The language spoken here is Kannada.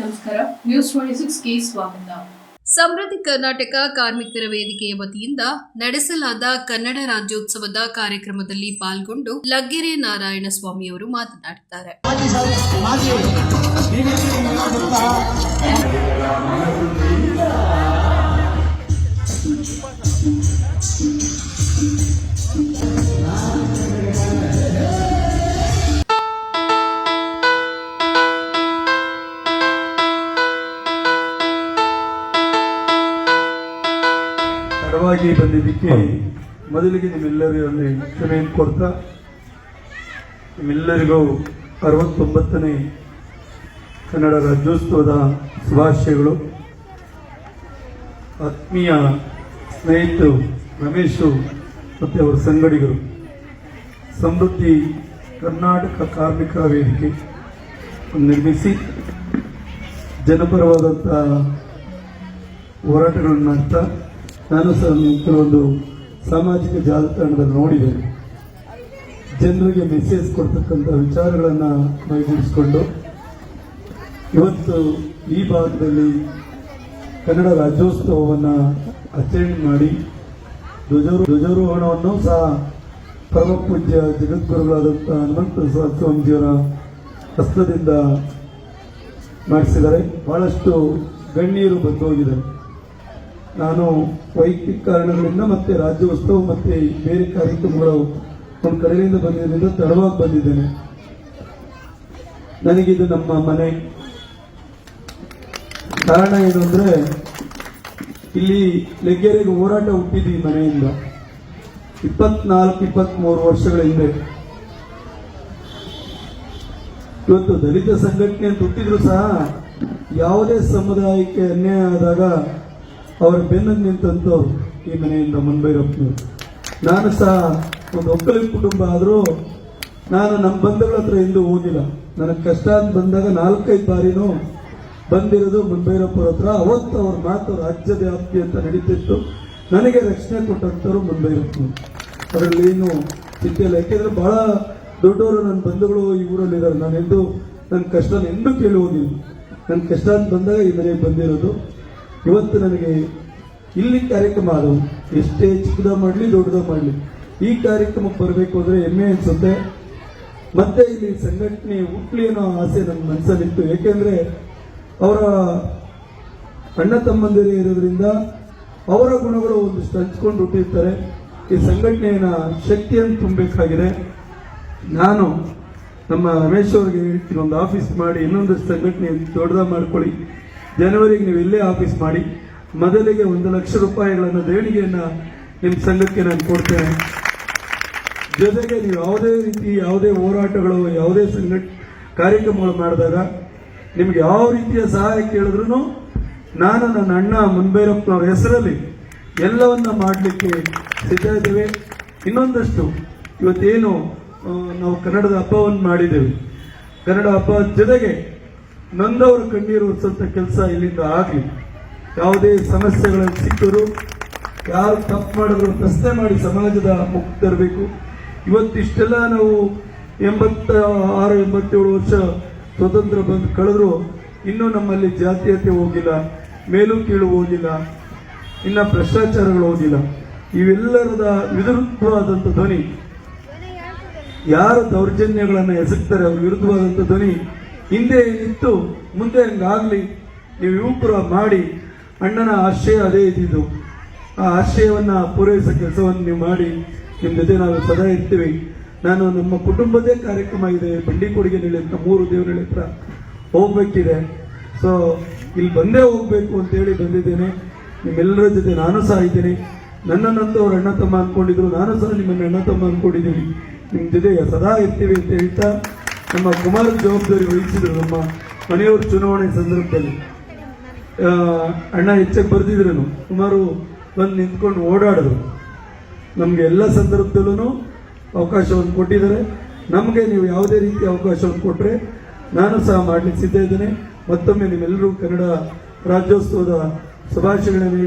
ನಮಸ್ಕಾರ. ನ್ಯೂಸ್ ಟ್ವೆಂಟಿ ಸಿಕ್ಸ್ಗೆ ಸ್ವಾಗತ. ಸಮೃದ್ಧಿ ಕರ್ನಾಟಕ ಕಾರ್ಮಿಕರ ವೇದಿಕೆಯ ವತಿಯಿಂದ ನಡೆಸಲಾದ ಕನ್ನಡ ರಾಜ್ಯೋತ್ಸವದ ಕಾರ್ಯಕ್ರಮದಲ್ಲಿ ಪಾಲ್ಗೊಂಡು ಲಗ್ಗೆರೆ ನಾರಾಯಣ ಸ್ವಾಮಿ ಅವರು ಮಾಜಿ ತಡವಾಗಿ ಬಂದಿದ್ದಕ್ಕೆ ಮೊದಲಿಗೆ ನಿಮ್ಮೆಲ್ಲರಲ್ಲಿ ಕ್ಷಮೆಯನ್ನು ಕೊಡ್ತಾ, ನಿಮ್ಮೆಲ್ಲರಿಗೂ ಅರವತ್ತೊಂಬತ್ತನೇ ಕನ್ನಡ ರಾಜ್ಯೋತ್ಸವದ ಶುಭಾಶಯಗಳು. ಆತ್ಮೀಯ ಸ್ನೇಹಿತರು ರಮೇಶು ಮತ್ತು ಅವರ ಸಂಗಡಿಗರು, ಸಮೃದ್ಧಿ ಕರ್ನಾಟಕ ಕಾರ್ಮಿಕರ ವೇದಿಕೆ ನಿರ್ಮಿಸಿ ಜನಪರವಾದಂಥ ಹೋರಾಟಗಳನ್ನು ಮಾಡ್ತಾ ನಾನು ಸಹ ಕೆಲವೊಂದು ಸಾಮಾಜಿಕ ಜಾಲತಾಣದಲ್ಲಿ ನೋಡಿದ್ದೇನೆ ಜನರಿಗೆ ಮೆಸೇಜ್ ಕೊಡ್ತಕ್ಕಂಥ ವಿಚಾರಗಳನ್ನು ಮೈಗೂಡಿಸಿಕೊಂಡು, ಇವತ್ತು ಈ ಭಾಗದಲ್ಲಿ ಕನ್ನಡ ರಾಜ್ಯೋತ್ಸವವನ್ನು ಆಚರಣೆ ಮಾಡಿ ಧ್ವಜರು ಧ್ವಜಾರೋಹಣವನ್ನು ಸಹ ಪರಮ ಪೂಜ್ಯ ಜಗದ್ಗುರುಗಳಾದಂಥ ಹನುಮಂತ ಸ್ವಾಮಿಜಿಯವರ ಹಸ್ತದಿಂದ ಮಾಡಿಸಿದ್ದಾರೆ. ಬಹಳಷ್ಟು ಗಣ್ಯರು ಬಂದು ಹೋಗಿದ್ದಾರೆ. ನಾನು ವೈಯಕ್ತಿಕ ಕಾರಣಗಳಿಂದ ಮತ್ತೆ ರಾಜ್ಯೋತ್ಸವ ಮತ್ತೆ ಬೇರೆ ಕಾರ್ಯಕ್ರಮಗಳು ಒಂದು ಕಡೆಯಿಂದ ಬಂದಿದ್ದರಿಂದ ತಡವಾಗಿ ಬಂದಿದ್ದೇನೆ. ನನಗಿದು ನಮ್ಮ ಮನೆ. ಕಾರಣ ಏನು ಅಂದ್ರೆ, ಇಲ್ಲಿ ಲೆಗ್ಗೆರೆಗೆ ಹೋರಾಟ ಹುಟ್ಟಿದ್ದು ಮನೆಯಿಂದ. ಇಪ್ಪತ್ನಾಲ್ಕು, ಇಪ್ಪತ್ಮೂರು ವರ್ಷಗಳ ಹಿಂದೆ. ಇವತ್ತು ದಲಿತ ಸಂಘಟನೆ ಅಂತ ಹುಟ್ಟಿದ್ರು ಸಹ ಯಾವುದೇ ಸಮುದಾಯಕ್ಕೆ ಅನ್ಯಾಯ ಆದಾಗ ಅವರ ಬೆನ್ನಲ್ಲಿ ನಿಂತಂತವ್ರು ಈ ಮನೆಯಿಂದ ಮುನ್ಬೈರಪ್ಪನವರು ನಾನು ಸಹ ಒಂದು ಒಕ್ಕಲಿನ ಕುಟುಂಬ ಆದರೂ ನಾನು ನಮ್ಮ ಬಂಧುಗಳ ಹತ್ರ ಎಂದೂ ಹೋಗಿಲ್ಲ. ನನಗೆ ಕಷ್ಟ ಅಂತ ಬಂದಾಗ ನಾಲ್ಕೈದು ಬಾರಿನೂ ಬಂದಿರೋದು ಮುನ್ಬೈರಪ್ಪರ ಹತ್ರ. ಅವತ್ತು ಅವ್ರ ಮಾತು ರಾಜ್ಯ ವ್ಯಾಪ್ತಿ ಅಂತ ನಡೀತಿತ್ತು. ನನಗೆ ರಕ್ಷಣೆ ಕೊಟ್ಟಂಥವ್ರು ಮುನ್ಬೈರಪ್ಪನವರು ಅದರಲ್ಲಿ ಏನು ಸಿಕ್ಕಿಲ್ಲ ಯಾಕೆಂದ್ರೆ ಬಹಳ ದೊಡ್ಡವರು ನನ್ನ ಬಂಧುಗಳು ಈ ಊರಲ್ಲಿದ್ದಾರೆ ನಾನು ಎಂದು ನನ್ನ ಕಷ್ಟ ಎಂದೂ ಕೇಳಿ ಹೋಗಿಲ್ಲ. ನನ್ನ ಕಷ್ಟ ಅಂತ ಬಂದಾಗ ಈ ಮನೆಗೆ ಬಂದಿರೋದು. ಇವತ್ತು ನನಗೆ ಇಲ್ಲಿ ಕಾರ್ಯಕ್ರಮ ಅದು. ಎಷ್ಟೇ ಚಿಕ್ಕದ ಮಾಡಲಿ, ದೊಡ್ಡದ ಮಾಡಲಿ. ಈ ಕಾರ್ಯಕ್ರಮಕ್ಕೆ ಬರಬೇಕು ಅಂದರೆ ಹೆಮ್ಮೆ ಅನಿಸುತ್ತೆ. ಮತ್ತೆ ಇಲ್ಲಿ ಸಂಘಟನೆ ಹುಟ್ಟಲಿ ಅನ್ನೋ ಆಸೆ ನನ್ನ ಮನಸ್ಸಲ್ಲಿತ್ತು ಏಕೆಂದರೆ ಅವರ ಅಣ್ಣ ತಮ್ಮಂದಿರೇ ಇರೋದ್ರಿಂದ ಅವರ ಗುಣಗಳು ಒಂದಿಷ್ಟು ಹಂಚ್ಕೊಂಡು ಹುಟ್ಟಿರ್ತಾರೆ. ಈ ಸಂಘಟನೆಯ ಶಕ್ತಿಯನ್ನು ತುಂಬಬೇಕಾಗಿದೆ. ನಾನು ನಮ್ಮ ರಮೇಶ್ ಅವ್ರಿಗೆ ಹೇಳ್ತೀನಿ, ಒಂದು ಆಫೀಸ್ ಮಾಡಿ ಇನ್ನೊಂದಷ್ಟು ಸಂಘಟನೆ ದೊಡ್ಡದ ಮಾಡ್ಕೊಳ್ಳಿ. ಜನವರಿಗೆ ನೀವು ಇಲ್ಲೇ ಆಫೀಸ್ ಮಾಡಿ, ಮೊದಲಿಗೆ ಒಂದು ಲಕ್ಷ ರೂಪಾಯಿಗಳನ್ನು ದೇಣಿಗೆಯನ್ನ ನಿಮ್ಮ ಸಂಘಕ್ಕೆ ನಾನು ಕೊಡ್ತೇನೆ. ಜೊತೆಗೆ ನೀವು ಯಾವುದೇ ರೀತಿ ಯಾವುದೇ ಹೋರಾಟಗಳು, ಯಾವುದೇ ಸಂಘ, ಕಾರ್ಯಕ್ರಮಗಳು ಮಾಡಿದಾಗ ನಿಮ್ಗೆ ಯಾವ ರೀತಿಯ ಸಹಾಯ ಕೇಳಿದ್ರು ನಾನು ನನ್ನ ಅಣ್ಣ ಮುನ್ಬೈರಪ್ಪನವ್ರ ಹೆಸರಲ್ಲಿ ಎಲ್ಲವನ್ನ ಮಾಡಲಿಕ್ಕೆ ಸಿದ್ಧ ಇದ್ದೇವೆ. ಇನ್ನೊಂದಷ್ಟು ಇವತ್ತೇನು ನಾವು ಕನ್ನಡದ ಹಬ್ಬವನ್ನು ಮಾಡಿದ್ದೇವೆ. ಕನ್ನಡ ಹಬ್ಬ ಜೊತೆಗೆ ನೊಂದವರ ಕಣ್ಣೀರು ಒರೆಸುವಂತ ಕೆಲಸ ಇಲ್ಲಿಂದ ಆಗಲಿ. ಯಾವುದೇ ಸಮಸ್ಯೆಗಳನ್ನು ಸಿಕ್ಕರು, ಯಾರು ತಪ್ಪು ಮಾಡಿದ್ರು ಪ್ರಶ್ನೆ ಮಾಡಿ ಸಮಾಜದ ಮುಕ್ತಿ ತರಬೇಕು. ಇವತ್ತಿಷ್ಟೆಲ್ಲ ನಾವು ಎಂಬತ್ತ ಆರು ಎಂಬತ್ತೇಳು ವರ್ಷ ಸ್ವತಂತ್ರ ಬಂದು ಕಳೆದ್ರು ಇನ್ನೂ ನಮ್ಮಲ್ಲಿ ಜಾತೀಯತೆ ಹೋಗಿಲ್ಲ, ಮೇಲೂ ಕೀಳು ಹೋಗಿಲ್ಲ, ಇನ್ನ ಭ್ರಷ್ಟಾಚಾರಗಳು ಹೋಗಿಲ್ಲ. ಇವೆಲ್ಲರದ ವಿರುದ್ಧವಾದಂಥ ಧ್ವನಿ, ಯಾರು ದೌರ್ಜನ್ಯಗಳನ್ನು ಎಸಗ್ತಾರೆ ಅವ್ರ ವಿರುದ್ಧವಾದಂಥ ಧ್ವನಿ ಹಿಂದೆ ನಿಂತು ಮುಂದೆ ಹಂಗಾಗ್ಲಿ, ನೀವು ಯುವಕರು ಮಾಡಿ ಅಣ್ಣನ ಆಶಯ ಅದೇ ಇದ್ದಿದ್ದು. ಆ ಆಶಯವನ್ನು ಪೂರೈಸೋ ಕೆಲಸವನ್ನು ನೀವು ಮಾಡಿ, ನಿಮ್ಮ ಜೊತೆ ನಾವು ಸದಾ ಇರ್ತೀವಿ. ನಾನು ನಮ್ಮ ಕುಟುಂಬದೇ ಕಾರ್ಯಕ್ರಮ ಇದೆ. ಬಂಡಿಕೊಡಿಗೆನಹಳ್ಳಿ ಅಂತ ಮೂರು ದೇವರಹಳ್ಳಿ ಹತ್ರ ಹೋಗ್ಬೇಕಿದೆ. ಸೊ ಇಲ್ಲಿ ಬಂದೇ ಹೋಗ್ಬೇಕು ಅಂತೇಳಿ ಬಂದಿದ್ದೇನೆ. ನಿಮ್ಮೆಲ್ಲರ ಜೊತೆ ನಾನು ಸಹ ಇದ್ದೀನಿ. ನನ್ನನ್ನಂತೂ ಅವ್ರ ಅಣ್ಣ ತಮ್ಮ ಅಂದ್ಕೊಂಡಿದ್ರು. ನಾನು ಸಹ ನಿಮ್ಮನ್ನು ಅಣ್ಣ ತಮ್ಮ ಅಂದ್ಕೊಂಡಿದ್ದೀನಿ. ನಿಮ್ಮ ಜೊತೆ ಸದಾ ಇರ್ತೀವಿ ಅಂತ ಹೇಳ್ತಾ ನಮ್ಮ ಕುಮಾರ ಜವಾಬ್ದಾರಿ ವಹಿಸಿದ್ರು ನಮ್ಮ ಮನೆಯವರು ಚುನಾವಣೆ ಸಂದರ್ಭದಲ್ಲಿ ಅಣ್ಣ ಹೆಚ್ಚಾಗಿ ಬರ್ದಿದ್ರು ಸುಮಾರು ಬಂದು ನಿಂತ್ಕೊಂಡು ಓಡಾಡಿದ್ರು. ನಮಗೆ ಎಲ್ಲ ಸಂದರ್ಭದಲ್ಲೂ ಅವಕಾಶವನ್ನು ಕೊಟ್ಟಿದ್ದಾರೆ. ನಮಗೆ ನೀವು ಯಾವುದೇ ರೀತಿ ಅವಕಾಶವನ್ನು ಕೊಟ್ಟರೆ ನಾನು ಸಹ ಮಾಡಲಿಕ್ಕೆ ಸಿದ್ಧ ಇದ್ದೇನೆ. ಮತ್ತೊಮ್ಮೆ ನಿಮ್ಮೆಲ್ಲರೂ ಕನ್ನಡ ರಾಜ್ಯೋತ್ಸವದ ಶುಭಾಶಯಗಳನ್ನು